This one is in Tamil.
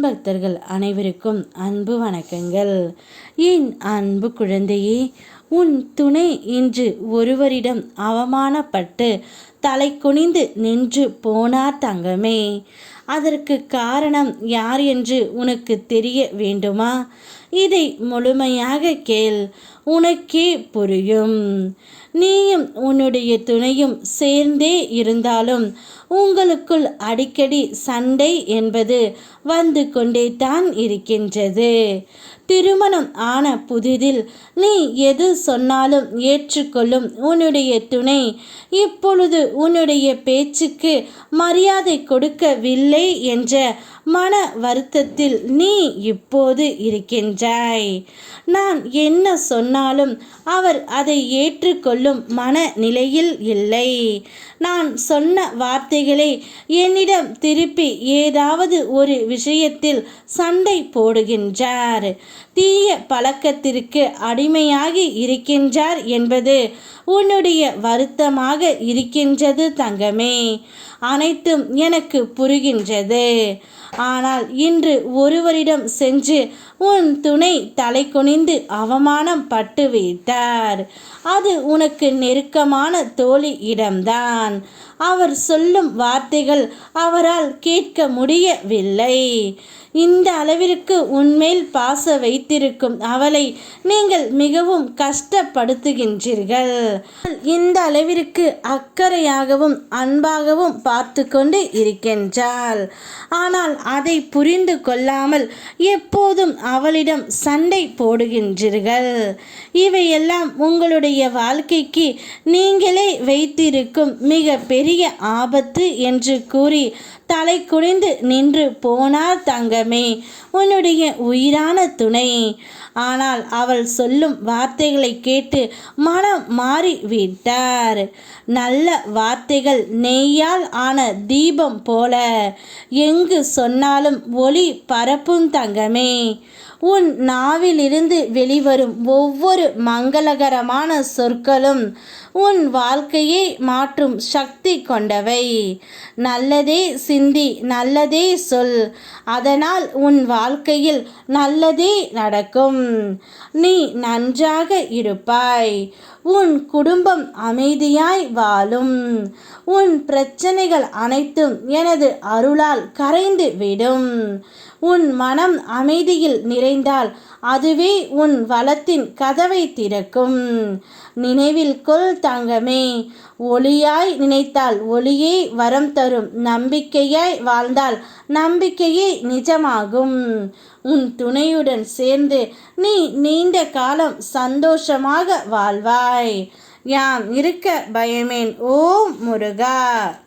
பக்தர்கள் அனைவருக்கும் அன்பு வணக்கங்கள். என் அன்பு குழந்தையே உன் துணை இன்று ஒருவரிடம் அவமானப்பட்டு தலை குனிந்து நின்று போனார் தங்கமே. அதற்கு காரணம் யார் என்று உனக்கு தெரிய வேண்டுமா? இதை முழுமையாக கேள் உனக்கே புரியும். நீயும் உன்னுடைய துணையும் சேர்ந்தே இருந்தாலும் உங்களுக்குள் அடிக்கடி சண்டை என்பது வந்து கொண்டே தான் இருக்கின்றது. திருமணம் ஆன புதிதில் நீ எது சொன்னாலும் ஏற்றுக்கொள்ளும் உன்னுடைய துணை இப்பொழுது உன்னுடைய பேச்சுக்கு மரியாதை கொடுக்கவில்லை என்ற மன வருத்தத்தில் நீ இப்போது இருக்கின்றாய். நான் என்ன சொன்னாலும் அவர் அதை ஏற்றுக்கொள்ளும் மனநிலையில் இல்லை. நான் சொன்ன வார்த்தைகளை என்னிடம் திருப்பி ஏதாவது ஒரு விஷயத்தில் சண்டை போடுகின்றார். தீய பழக்கத்திற்கு அடிமையாகி இருக்கின்றார் என்பது உன்னுடைய வருத்தமாக இருக்கின்றது தங்கமே. அனைத்தும் எனக்கு புரிகின்றது. ஆனால் இன்று ஒருவரிடம் சென்று உன் துணை தலை குனிந்து அவமானம் பட்டு விட்டார் அது உனக்கு நெருக்கமான தோழி இடம்தான். அவர் சொல்லும் வார்த்தைகள் அவரால் கேட்க முடியவில்லை. இந்த அளவிற்கு உன்மேல் பாச வைத்திருக்கும் அவளை நீங்கள் மிகவும் கஷ்டப்படுத்துகின்றீர்கள். இந்த அளவிற்கு அக்கறையாகவும் அன்பாகவும் பார்த்து கொண்டு இருக்கின்றாள். ஆனால் அதை புரிந்து கொள்ளாமல் எப்போதும் அவளிடம் சண்டை போடுகின்றீர்கள். இவையெல்லாம் உங்களுடைய வாழ்க்கைக்கு நீங்களே வைத்திருக்கும் மிக பெரிய ஆபத்து என்று கூறி தலை குனிந்து நின்று போனார் தங்கமே உன்னுடைய உயிரான துணை. ஆனால் அவள் சொல்லும் வார்த்தைகளை கேட்டு மனம் மாறிவிட்டார். நல்ல வார்த்தைகள் நெய்யால் ஆன தீபம் போல. எங்கு சொன்னாலும் ஒளி பரப்பும் தங்கமே. உன் நாவிலிருந்து வெளிவரும் ஒவ்வொரு மங்களகரமான சொற்களும் உன் வாழ்க்கையை மாற்றும் சக்தி கொண்டவை. நல்லதே சிந்தி நல்லதே சொல். அதனால் உன் வாழ்க்கையில் நல்லதே நடக்கும். நீ நன்றாக இருப்பாய். உன் குடும்பம் அமைதியாய் வாழும். உன் பிரச்சனைகள் அனைத்தும் எனது அருளால் கரைந்து விடும். உன் மனம் அமைதியில் நிறைந்தால் அதுவே உன் வளத்தின் கதவை திறக்கும். நினைவில் கொள் தங்கமே ஒளியாய் நினைத்தால் ஒளியே வரம் தரும். நம்பிக்கையாய் வாழ்ந்தால் நம்பிக்கையே நிஜமாகும். உன் துணையுடன் சேர்ந்து நீ நீண்ட காலம் சந்தோஷமாக வாழ்வாய். யாம் இருக்க பயமேன் ஓ முருகா!